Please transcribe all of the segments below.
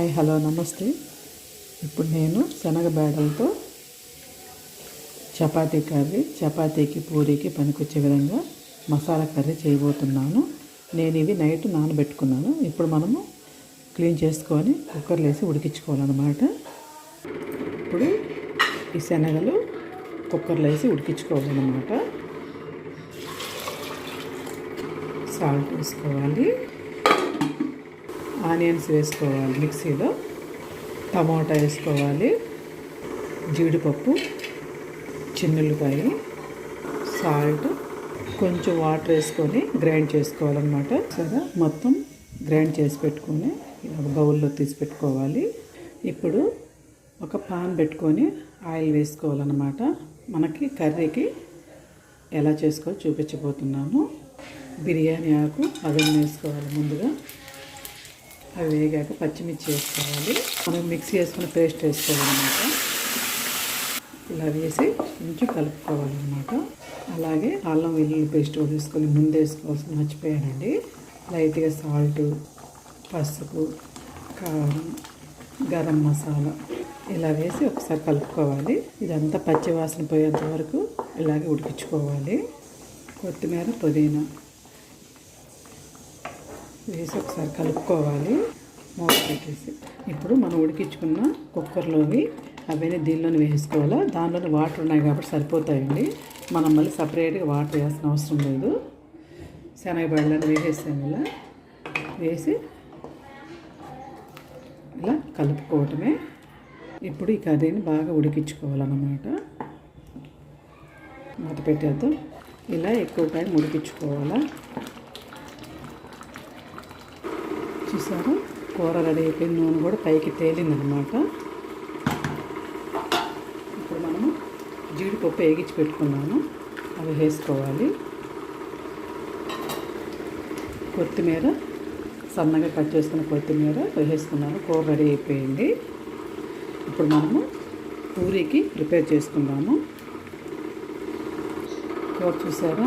Hi hello నమస్తే. ఇప్పుడు నేను శనగబేడలతో చపాతీ కర్రీ చపాతీకి పూరీకి పనికొచ్చే విధంగా మసాలా కర్రీ చేయబోతున్నాను. నేను ఇవి నైట్ నానబెట్టుకున్నాను. ఇప్పుడు మనము క్లీన్ చేసుకొని కుక్కర్లో వేసి ఉడికించుకోవాలన్నమాట. ఇప్పుడు ఈ శనగలు కుక్కర్లో వేసి ఉడికించుకోవాలన్నమాట. సాల్ట్ వేసుకోవాలి. ఆనియన్స్ వేసుకోవాలి మిక్సీలో టమాటా వేసుకోవాలి జీడిపప్పు చిన్నులపాయ సాల్ట్ కొంచెం వాటర్ వేసుకొని గ్రైండ్ చేసుకోవాలన్నమాట. సరే మొత్తం గ్రైండ్ చేసి పెట్టుకొని ఒక బౌల్లో తీసి పెట్టుకోవాలి. ఇప్పుడు ఒక పాన్ పెట్టుకొని ఆయిల్ వేసుకోవాలన్నమాట. మనకి కర్రీకి ఎలా చేసుకోవాలో చూపించబోతున్నాను. బిర్యానీ ఆకు అవన్నీ వేసుకోవాలి ముందుగా. అవి వేగాక పచ్చిమిర్చి వేసుకోవాలి. మనం మిక్సీ వేసుకున్న పేస్ట్ వేసుకోవాలన్నమాట. ఇలా వేసి కొంచెం కలుపుకోవాలన్నమాట. అలాగే అల్లం వెల్లుల్లి పేస్ట్ వేసుకొని ముందు వేసుకోవాల్సి మర్చిపోయానండి. లైట్గా సాల్ట్ పసుపు కారం గరం మసాలా ఇలా వేసి ఒకసారి కలుపుకోవాలి. ఇదంతా పచ్చివాసన పోయేంత వరకు ఇలాగే ఉడికించుకోవాలి. కొత్తిమీర పుదీనా వేసి ఒకసారి కలుపుకోవాలి. మూత పెట్టేసి. ఇప్పుడు మనం ఉడికించుకున్న కుక్కర్లోవి అవన్నీ దీనిలోనే వేసుకోవాలి దానిలోని వాటర్ ఉన్నాయి కాబట్టి సరిపోతాయండి. మనం మళ్ళీ సపరేట్గా వాటర్ వేయాల్సిన అవసరం లేదు. శనగబెళ్ళని వేసేసాము ఇలా. వేసి ఇలా కలుపుకోవటమే. ఇప్పుడు ఈ కర్రీని బాగా ఉడికించుకోవాలన్నమాట. మూత పెట్టేద్దాం. ఇలా ఎక్కువ టైం ఉడికించుకోవాలా? చూసారు? కూర రెడీ అయిపోయిన నూనె కూడా పైకి తేలిందనమాట. ఇప్పుడు మనము జీడిపప్పు వేగించి పెట్టుకున్నాము అవి వేసుకోవాలి. కొత్తిమీర సన్నగా కట్ చేసుకున్న కొత్తిమీర వేసుకున్నాను. కూర రెడీ అయిపోయింది. ఇప్పుడు మనము పూరీకి ప్రిపేర్ చేసుకుందాము. కూర చూసారా?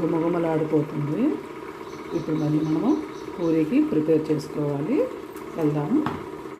గుమగుమలాడిపోతుంది. ఇప్పుడు మళ్ళీ మనము పూరీకి ప్రిపేర్ చేసుకోవాలి. వెళ్దాము.